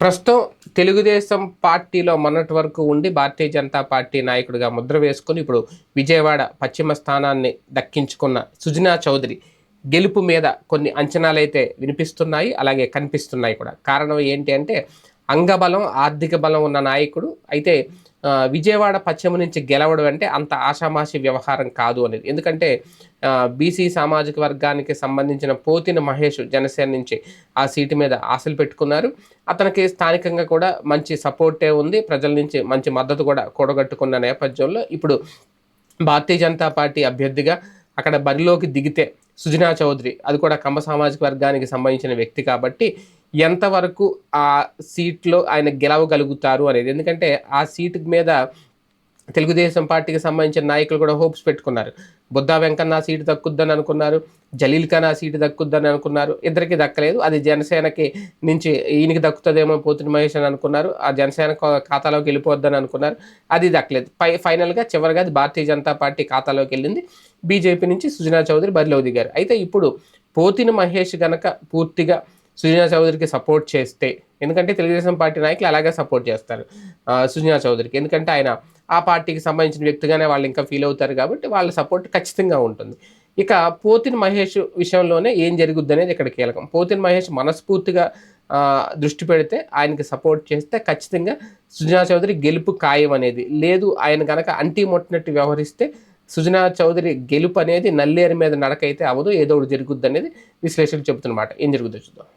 ప్రస్తుతం తెలుగుదేశం పార్టీలో మొన్నటి వరకు ఉండి భారతీయ జనతా పార్టీ నాయకుడిగా ముద్ర వేసుకుని ఇప్పుడు విజయవాడ పశ్చిమ స్థానాన్ని దక్కించుకున్న సుజనా చౌదరి గెలుపు మీద కొన్ని అంచనాలైతే వినిపిస్తున్నాయి అలాగే కనిపిస్తున్నాయి కూడా. కారణం ఏంటి అంటే అంగబలం ఆర్థిక బలం ఉన్న నాయకుడు. అయితే విజయవాడ పశ్చిమ నుంచి గెలవడం అంటే అంత ఆషామాషి వ్యవహారం కాదు అనేది. ఎందుకంటే బీసీ సామాజిక వర్గానికి సంబంధించిన పోతిన మహేష్ జనసేన నుంచి ఆ సీటు మీద ఆశలు పెట్టుకున్నారు. అతనికి స్థానికంగా కూడా మంచి సపోర్టే ఉంది. ప్రజల నుంచి మంచి మద్దతు కూడా కూడగట్టుకున్న నేపథ్యంలో ఇప్పుడు భారతీయ జనతా పార్టీ అభ్యర్థిగా అక్కడ బరిలోకి దిగితే సుజనా చౌదరి. అది కూడా కంబ సామాజిక వర్గానికి సంబంధించిన వ్యక్తి కాబట్టి ఎంతవరకు ఆ సీట్లో ఆయన గెలవగలుగుతారు అనేది. ఎందుకంటే ఆ సీటు మీద తెలుగుదేశం పార్టీకి సంబంధించిన నాయకులు కూడా హోప్స్ పెట్టుకున్నారు. బుద్ధా వెంకన్న సీటు దక్కుద్దని అనుకున్నారు. జలీల్ ఖాన్ ఆ సీటు దక్కుద్దని అనుకున్నారు. ఇద్దరికి దక్కలేదు. అది జనసేనకి నుంచి ఈయనకి దక్కుతుందేమో పోతుని మహేష్ అని అనుకున్నారు. ఆ జనసేన ఖాతాలోకి వెళ్ళిపోద్దని అనుకున్నారు. అది దక్కలేదు. ఫై ఫైనల్గా చివరిగా అది భారతీయ జనతా పార్టీ ఖాతాలోకి వెళ్ళింది. బీజేపీ నుంచి సుజనా చౌదరి బరిలో దిగారు. అయితే ఇప్పుడు పోతిని మహేష్ గనక పూర్తిగా సుజనా చౌదరికి సపోర్ట్ చేస్తే ఎందుకంటే తెలుగుదేశం పార్టీ నాయకులు అలాగే సపోర్ట్ చేస్తారు సుజనా చౌదరికి. ఎందుకంటే ఆయన ఆ పార్టీకి సంబంధించిన వ్యక్తిగానే వాళ్ళు ఇంకా ఫీల్ అవుతారు కాబట్టి వాళ్ళ సపోర్ట్ ఖచ్చితంగా ఉంటుంది. ఇక పోతిన్ మహేష్ విషయంలోనే ఏం జరుగుద్ది అనేది ఇక్కడ కీలకం. పోతిన్ మహేష్ మనస్ఫూర్తిగా దృష్టి పెడితే ఆయనకి సపోర్ట్ చేస్తే ఖచ్చితంగా సుజనా చౌదరి గెలుపు ఖాయం అనేది. లేదు ఆయన కనుక అంటీ ముట్టినట్టు వ్యవహరిస్తే సుజనా చౌదరి గెలుపు అనేది నల్లేరు మీద నడకైతే అవ్వదు ఏదో ఒకటి జరుగుద్ది అనేది విశ్లేషకులు చెబుతున్నమాట ఏం జరుగుతుందో చూద్దాం.